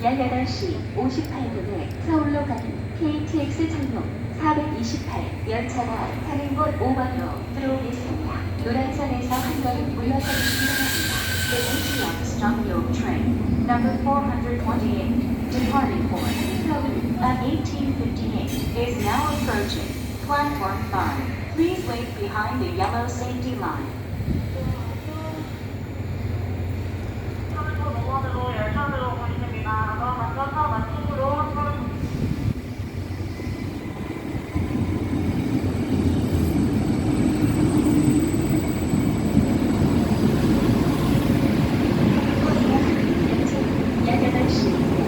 18시 58분에 서울로 가는 KTX 창녕 428 열차가 타는 곳 5번으로 들어오겠습니다. 노란선에서 한 걸음 물러서주시기 바랍니다. The ATX Jungyo train, number 428, departing for Seoul at 1858, is now approaching platform 5. Please wait behind the yellow safety line. Thanks.